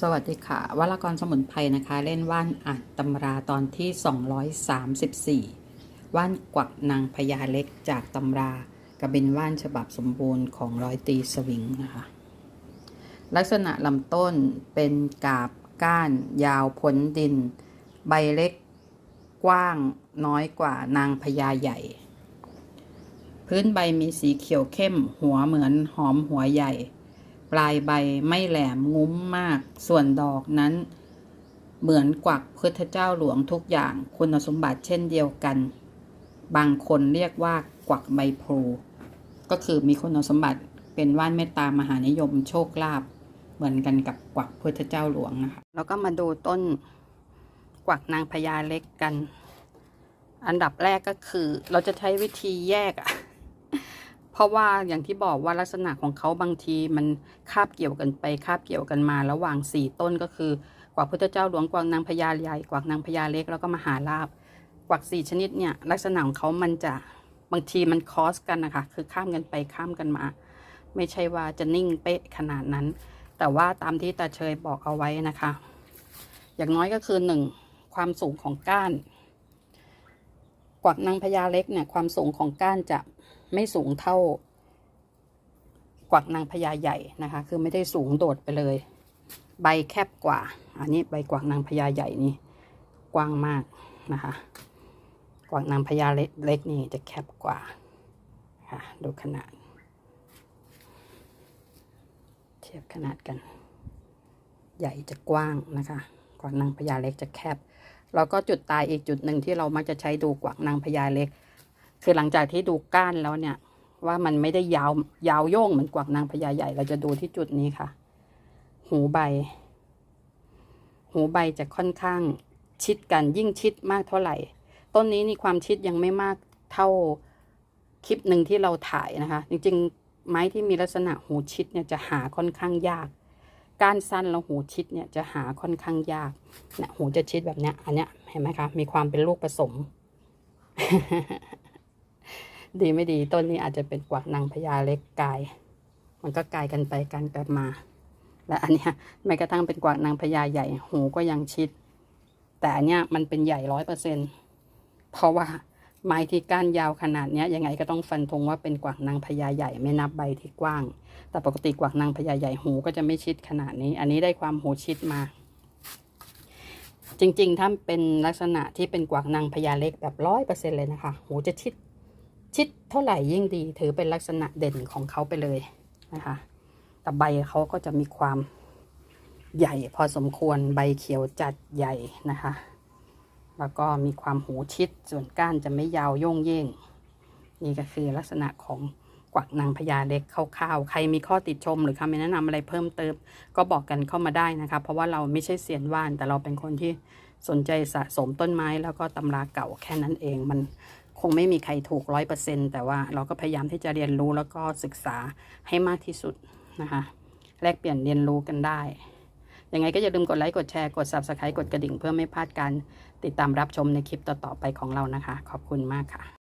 สวัสดีค่ะวรากรสมุนไพรนะคะ เล่นว่านอ่านตำราตอนที่ 234 ว่านกวักนางพญาเล็กจากตำรากระเบนว่านฉบับสมบูรณ์ของร้อยตีสวิงนะคะ ลักษณะลำต้นเป็นกาบก้านยาวพ้นดิน ใบเล็กกว้างน้อยกว่านางพญาใหญ่ พื้นใบมีสีเขียวเข้มหัวเหมือนหอมหัวใหญ่ ปลายใบไม่แหลมงุ้มมาก ส่วนดอกนั้น เหมือนกวักพุทธเจ้าหลวงทุกอย่างคุณสมบัติเช่นเดียวกัน บางคนเรียกว่ากวักใบพลูก็คือมีคุณสมบัติเป็นว่านเมตตามหานิยมโชคลาภเหมือนกันกับกวักพุทธเจ้าหลวงนะคะแล้วก็มาดูต้นกวักนางพญาเล็กกัน อันดับแรกก็คือ เราจะใช้วิธีแยกอะ เพราะว่าอย่างที่บอกว่าลักษณะของเขาบางทีมันคาบเกี่ยวกันไปคาบเกี่ยวกันมาระหว่างสี่ต้นก็คือกวักพุทธเจ้าหลวงกวักนางพญาใหญ่กวักนางพญาเล็กแล้วก็มหาลาภกวักสี่ชนิดเนี่ยลักษณะของเขามันจะบางทีมันคอสกันนะคะคือข้ามกันไปข้ามกันมา ไม่ใช่ว่าจะนิ่งเป๊ะขนาดนั้น แต่ว่าตามที่ตาเชยบอกเอาไว้นะคะ อย่างน้อยก็คือหนึ่งความสูงของก้าน กวักนางพญาเล็กเนี่ยความสูงของก้านจะ ไม่สูงเท่ากวักนางพญาใหญ่นะคะ คือไม่ได้สูงโดดไปเลย ใบแคบกว่า อันนี้ใบกวักนางพญาใหญ่นี่กว้างมากนะคะ กวักนางพญาเล็กเล็กนี่จะแคบกว่าค่ะดูขนาด เทียบขนาดกัน ใหญ่จะกว้างนะคะกวักนางพญาเล็กจะแคบแล้วก็จุดตายอีกจุดหนึ่งที่เรามักจะใช้ดูกวักนางพญาเล็ก คือหลังจากที่ดูก้านแล้วเนี่ย ว่ามันไม่ได้ยาวยาวโย่งเหมือนกวักนางพญาใหญ่ เราจะดูที่จุดนี้ค่ะ หูใบ หูใบจะค่อนข้างชิดกันยิ่งชิดมากเท่าไหร่ ต้นนี้นี่ความชิดยังไม่มากเท่าคลิปหนึ่งที่เราถ่ายนะคะ จริงๆ ไม้ที่มีลักษณะหูชิดเนี่ยจะหาค่อนข้างยากก้านสั้นแล้วหูชิดเนี่ยจะหาค่อนข้างยากเนี่ยหูจะชิดแบบเนี้ย อันเนี้ยเห็นไหมคะ มีความเป็นลูกผสม ดีไม่ดีต้นนี้อาจจะเป็นกวักนางพญาเล็กกาย มันก็กลายกันไปกันกลับมา และอันเนี้ยแม้กระทั่งเป็นกวักนางพญาใหญ่หูก็ยังชิด แต่อันเนี้ยมันเป็นใหญ่ร้อยเปอร์เซ็นเพราะว่าไม้ที่ก้านยาวขนาดเนี้ยยังไงก็ต้องฟันธงว่าเป็นกวักนางพญาใหญ่ไม่นับใบที่กว้าง แต่ปกติกวักนางพญาใหญ่หูก็จะไม่ชิดขนาดนี้ อันนี้ได้ความหูชิดมา จริงๆ ถ้าเป็นลักษณะที่เป็นกวักนางพญาเล็กแบบร้อยเปอร์เซ็นเลยนะคะ หูจะชิด ชิดเท่าไหร่ยิ่งดี ถือเป็นลักษณะเด่นของเขาไปเลยนะคะแต่ใบเขาก็จะมีความใหญ่พอสมควรใบเขียวจัดใหญ่นะคะ แล้วก็มีความหูชิดส่วนก้านจะไม่ยาวโย่งเย่ง นี่ก็คือลักษณะของกวักนางพญาเล็กคร่าวๆ ใครมีข้อติดชมหรือคำแนะนำอะไรเพิ่มเติม ก็บอกกันเข้ามาได้นะคะ เพราะว่าเราไม่ใช่เซียนว่าน แต่เราเป็นคนที่สนใจสะสมต้นไม้แล้วก็ตำราเก่าแค่นั้นเองมัน งไม่มีใครถูกร้อยเปอร์เซ็นแต่ว่าเราก็พยายามที่จะเรียนรู้แล้วก็ศึกษาให้มากที่สุดนะคะ แลกเปลี่ยนเรียนรู้กันได้ ยังไงก็อย่าลืมกดไลค์ กดแชร์ กด Subscribe กดกระดิ่งเพื่อไม่พลาดการติดตามรับชมในคลิปต่อๆไปของเรานะคะ ขอบคุณมากค่ะ